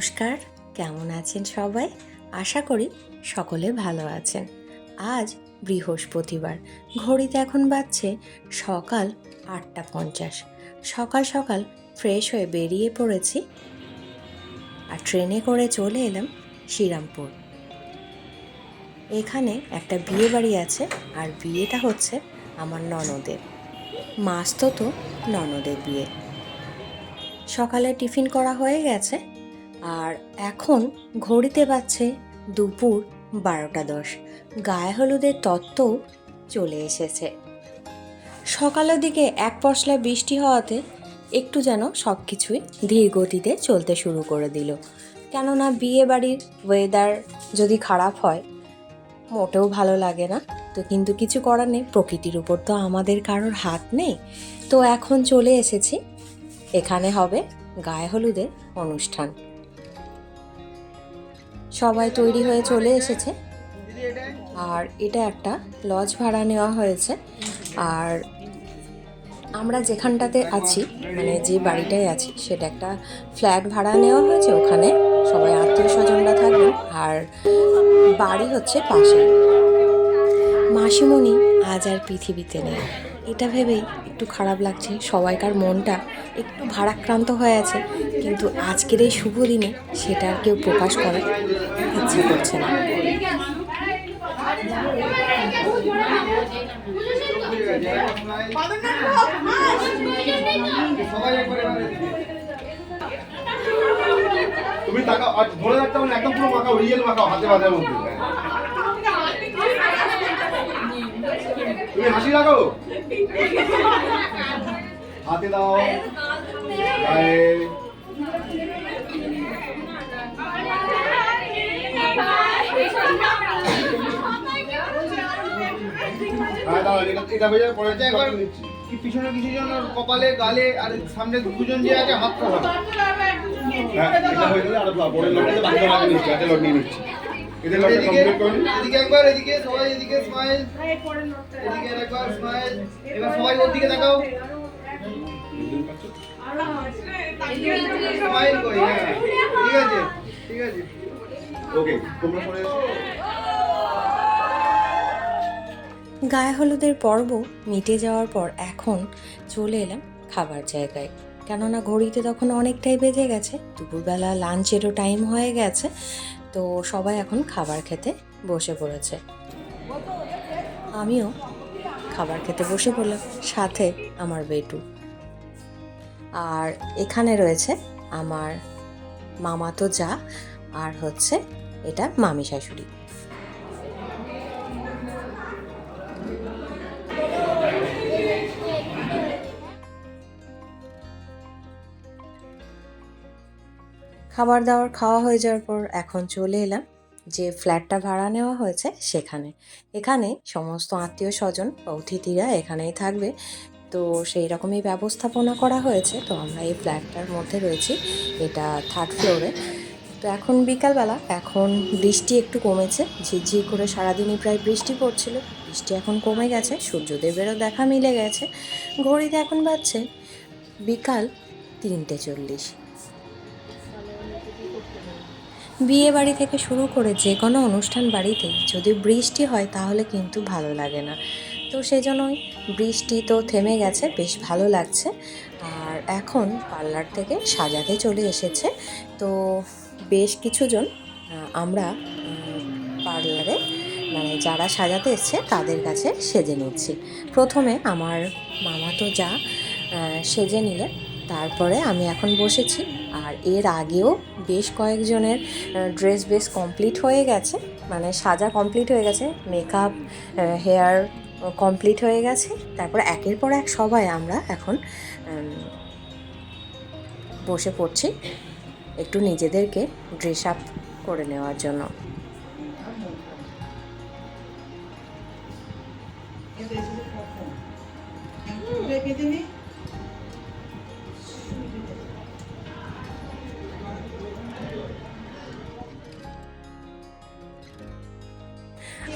নমস্কার, কেমন আছেন সবাই? আশা করি সকলে ভালো আছেন। আজ বৃহস্পতিবার, ঘড়িতে এখন বাজছে সকাল আটটা পঞ্চাশ। সকাল সকাল ফ্রেশ হয়ে বেরিয়ে পড়েছি আর ট্রেনে করে চলে এলাম শ্রীরামপুর। এখানে একটা বিয়ে বাড়ি আছে আর বিয়েটা হচ্ছে আমার ননদের। মাস তো তো ননদের বিয়ে। সকালে টিফিন করা হয়ে গেছে আর এখন ঘড়িতে বাজছে দুপুর বারোটা দশ। গায়ে হলুদের তত্ত্বও চলে এসেছে। সকালের দিকে এক পশলা বৃষ্টি হওয়াতে একটু যেন সব কিছুই ধীর গতিতে চলতে শুরু করে দিল। কেননা বিয়ে বাড়ির ওয়েদার যদি খারাপ হয়, মোটেও ভালো লাগে না। তো কিন্তু কিছু করার নেই, প্রকৃতির উপর তো আমাদের কারোর হাত নেই। তো এখন চলে এসেছি। এখানে হবে গায়ে হলুদের অনুষ্ঠান। সবাই তৈরি হয়ে চলে এসেছে। আর এটা একটা লজ ভাড়া নেওয়া হয়েছে। আর আমরা যেখানটাতে আছি মানে যে বাড়িটায় আছি, সেটা একটা ফ্ল্যাট ভাড়া নেওয়া হয়েছে। ওখানে সবাই আত্মীয় স্বজনরা থাকবেন। আর বাড়ি হচ্ছে পাশে মাসিমণি আজ আর পৃথিবীতে নেই। এটা ভেবেই একটু খারাপ লাগছে সবাইকার মনটা। একটু ভারাক্রান্ত হয়ে আছে। কিন্তু আজকের এই শুভ দিনে সেটা কেউ প্রকাশ করার ইচ্ছে করছে না। তুমি টাকা ধরে রাখতে একদম পুরো মাখাও রিয়েল মাখাও হাতে বাঁধার মধ্যে। তুমি হাসি লাগাও হাতে দাও। কপালে, গালে, আর সামনে দুজন যে আছে, হাত হ্যাঁ হয়ে গেলে আর পরের নিচ্ছি। এদিকে কমপ্লিট করে। এদিকে একবার এদিকে সবাই এদিকে স্মাইল এদিকে একবার স্মাইল এবার সবাই ওর দিকে তাকাও। স্মাইল করি হ্যাঁ। ঠিক আছে ঠিক আছে। ওকে তোমরা সরে এসো। গায়ে হলুদের পর্ব মিটে যাওয়ার পর এখন চলে এলাম খাবার জায়গায়। কেননা ঘড়িতে তখন অনেকটাই বেজে গেছে। দুপুরবেলা লাঞ্চেরও টাইম হয়ে গেছে। তো সবাই এখন খাবার খেতে বসে পড়েছে। আমিও খাবার খেতে বসে পড়লাম, সাথে আমার বেটু। আর এখানে রয়েছে আমার মামাতো যা, আর হচ্ছে এটা মামি শাশুড়ি। খাবার দাবার খাওয়া হয়ে যাওয়ার পর এখন চলে এলাম যে ফ্ল্যাটটা ভাড়া নেওয়া হয়েছে সেখানে। এখানে সমস্ত আত্মীয় স্বজন বা অতিথিরা এখানেই থাকবে। তো সেই রকমই ব্যবস্থাপনা করা হয়েছে। তো আমরা এই ফ্ল্যাটটার মধ্যে রয়েছি। এটা থার্ড ফ্লোরে তো এখন বিকালবেলা, এখন বৃষ্টি একটু কমেছে। ঝিরঝির করে সারাদিনই প্রায় বৃষ্টি পড়ছিল। বৃষ্টি এখন কমে গেছে, সূর্যদেবেরও দেখা মিলে গেছে। ঘড়িতে এখন বাজছে বিকাল তিনটে চল্লিশ। বিয়ে বাড়ি থেকে শুরু করে যে কোনো অনুষ্ঠান বাড়িতে যদি বৃষ্টি হয় তাহলে কিন্তু ভালো লাগে না। তো সেই জন্যই বৃষ্টি তো থেমে গেছে, বেশ ভালো লাগছে। আর এখন পার্লার থেকে সাজাতে চলে এসেছে। তো বেশ কিছুজন আমরা পার্লারে মানে যারা সাজাতে এসছে তাদের কাছে সেজে নিচ্ছি। প্রথমে আমার মামা তো যা সেজে নিলেন। তারপরে আমি এখন বসেছি। আর এর আগেও বেশ কয়েকজনের ড্রেস বেশ কমপ্লিট হয়ে গেছে। মানে সাজা কমপ্লিট হয়ে গেছে মেকআপ হেয়ার কমপ্লিট হয়ে গেছে। তারপরে একের পর এক সবাই আমরা এখন বসে পড়ছি একটু নিজেদেরকে ড্রেস আপ করে নেওয়ার জন্য।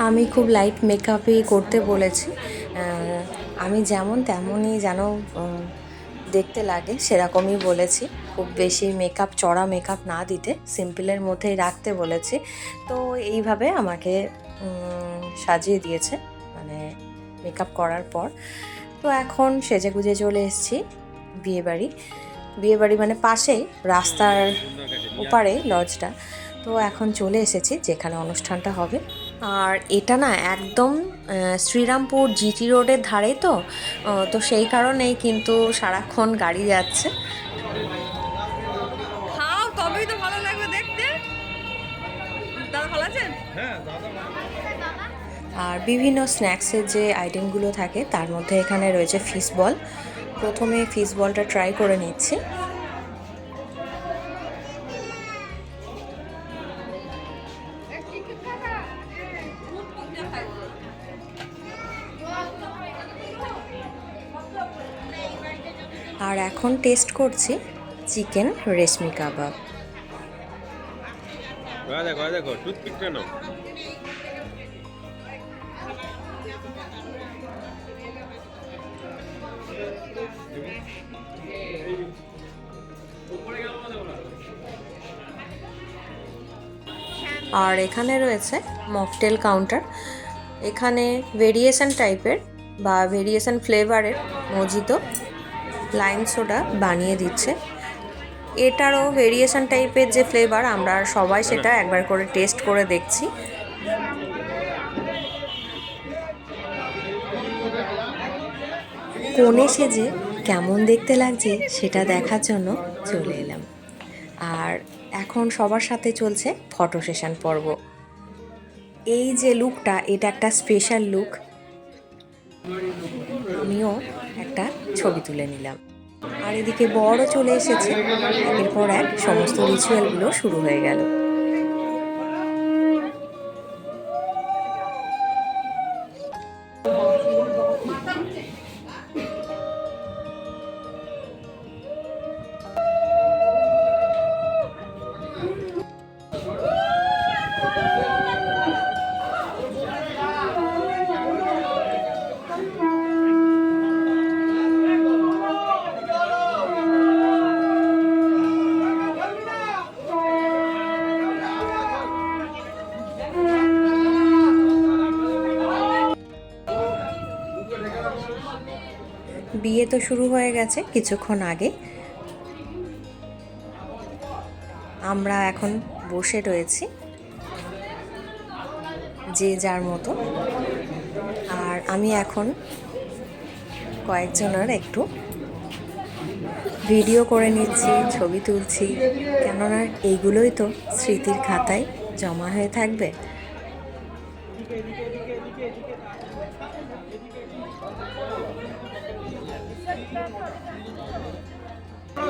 আমি খুব লাইট মেকআপই করতে বলেছি। আমি যেমন তেমনই যেন দেখতে লাগে, সেরকমই বলেছি। খুব বেশি মেকআপ চড়া মেকআপ না দিতে সিম্পলের মধ্যেই রাখতে বলেছি। তো এইভাবে আমাকে সাজিয়ে দিয়েছে মানে মেকআপ করার পর। তো এখন সেজে গুজে চলে এসেছি, বিয়েবাড়ি। বিয়েবাড়ি মানে পাশেই, রাস্তার ওপারে লজটা তো এখন চলে এসেছি, যেখানে অনুষ্ঠানটা হবে। আর এটা না একদম শ্রীরামপুর জিটি রোডের ধারে তো তো সেই কারণেই কিন্তু সারাক্ষণ গাড়ি যাচ্ছে। খাও তবেই তো ভালো লাগবে দেখতে। দাদা ভালো আছেন? আর বিভিন্ন স্ন্যাক্সের যে আইটেমগুলো থাকে তার মধ্যে এখানে রয়েছে ফিস বল। প্রথমে ফিস বলটা ট্রাই করে নিচ্ছি। আর এখন টেস্ট করছি চিকেন রেশমি কাবাব। দেখো দেখো টুথপিকটা নাও। আর এখানে রয়েছে মকটেল কাউন্টার। এখানে ভেরিয়েশন টাইপের বা ভেরিয়েশন ফ্লেভারের মজিতো লাইম সোডা বানিয়ে দিচ্ছে। এটারও ভেরিয়েশন টাইপের যে ফ্লেভার আমরা সবাই সেটা একবার করে টেস্ট করে দেখছি। কোণে সেজে কেমন দেখতে লাগছে সেটা দেখার জন্য চলে এলাম। আর এখন সবার সাথে চলছে ফটো সেশন পর্ব। এই যে লুকটা এটা একটা স্পেশাল লুক আমিও একটা ছবি তুলে নিলাম। আর এদিকে বড় চলে এসেছে। এরপর পর এক সমস্ত রিচুয়ালগুলো শুরু হয়ে গেল। বিয়ে তো শুরু হয়ে গেছে কিছুক্ষণ আগে। আমরা এখন বসে রয়েছি। যে যার মতো। আর আমি এখন কয়েকজনের একটু ভিডিও করে নিচ্ছি, ছবি তুলছি। কেননা এইগুলোই তো স্মৃতির খাতায় জমা হয়ে থাকবে।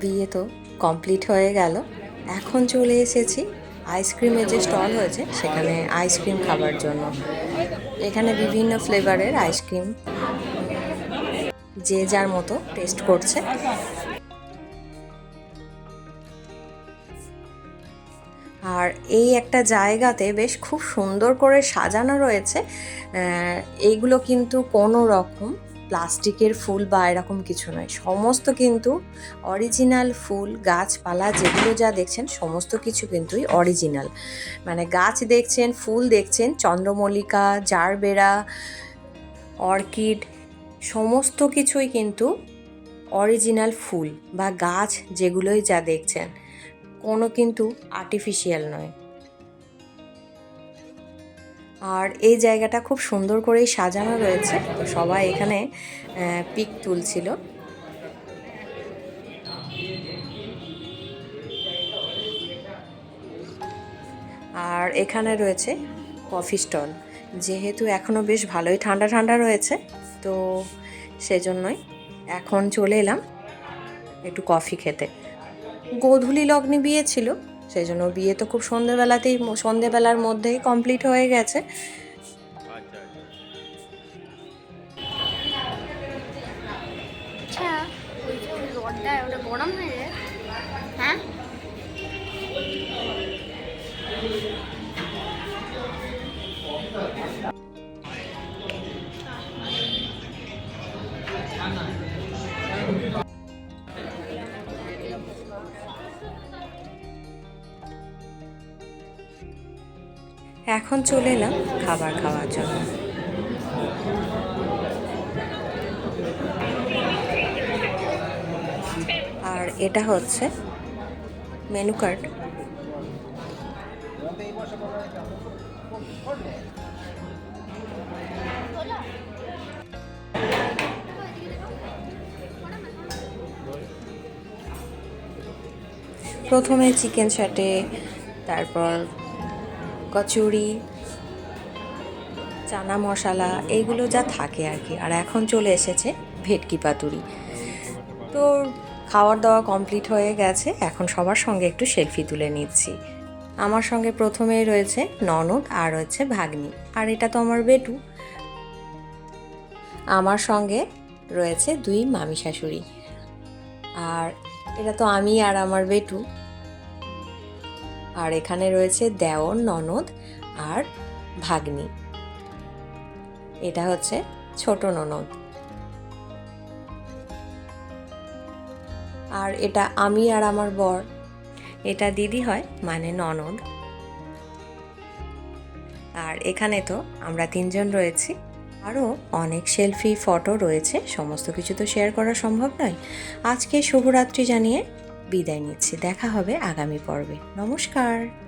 বিয়ে তো কমপ্লিট হয়ে গেল। এখন চলে এসেছি। আইসক্রিমের যে স্টল হয়েছে, সেখানে আইসক্রিম খাবার জন্য। এখানে বিভিন্ন ফ্লেভারের আইসক্রিম যে যার মতো টেস্ট করছে। আর এই একটা জায়গাতে বেশ খুব সুন্দর করে সাজানো রয়েছে। এইগুলো কিন্তু কোনো রকম প্লাস্টিকের ফুল বা এরকম কিছু নয়। সমস্ত কিন্তু অরিজিনাল ফুল, গাছপালা, যেগুলো যা দেখছেন, সমস্ত কিছু কিন্তুই অরিজিনাল মানে গাছ দেখছেন, ফুল দেখছেন, চন্দ্রমল্লিকা, জারবেরা, অর্কিড, সমস্ত কিছুই কিন্তু অরিজিনাল ফুল বা গাছ যেগুলোই যা দেখছেন। কোনো কিন্তু আর্টিফিশিয়াল নয়। আর এই জায়গাটা খুব সুন্দর করেই সাজানো রয়েছে। তো সবাই এখানে পিক তুলছিল। আর এখানে রয়েছে কফি স্টল যেহেতু এখনও বেশ ভালোই ঠান্ডা ঠান্ডা রয়েছে, তো সেজন্যই এখন চলে এলাম একটু কফি খেতে। গোধূলি লগ্নে বিয়ে ছিল, সেই জন্য বিয়ে তো খুব সন্ধেবেলাতেই সন্ধ্যেবেলার মধ্যেই কমপ্লিট হয়ে গেছে। আচ্ছা এখন চলে এলাম খাবার খাওয়ার জন্য। আর এটা হচ্ছে মেনু কার্ড প্রথমে চিকেন চাটে তারপর কচুরি চানা মশলা এইগুলো যা থাকে আর কি। আর এখন চলে এসেছে ভেটকি পাতুরি। তো খাওয়ার দাওয়া কমপ্লিট হয়ে গেছে। এখন সবার সঙ্গে একটু সেলফি তুলে নিচ্ছি। আমার সঙ্গে প্রথমেই রয়েছে ননদ আর রয়েছে ভাগ্নি। আর এটা তো আমার বেটু। আমার সঙ্গে রয়েছে দুই মামি শাশুড়ি আর এটা তো আমি আর আমার বেটু। আর এখানে রয়েছে দেওর, ননদ আর ভাগ্নি। এটা হচ্ছে ছোট ননদ। আর এটা আমি আর আমার বর। এটা দিদি হয় মানে ননদ। আর এখানে তো আমরা তিনজন রয়েছি। আরও অনেক সেলফি, ফটো রয়েছে। সমস্ত কিছু তো শেয়ার করা সম্ভব নয়। আজকে শুভরাত্রি জানিয়ে বিদায় নিচ্ছি। দেখা হবে আগামী পর্বে। নমস্কার।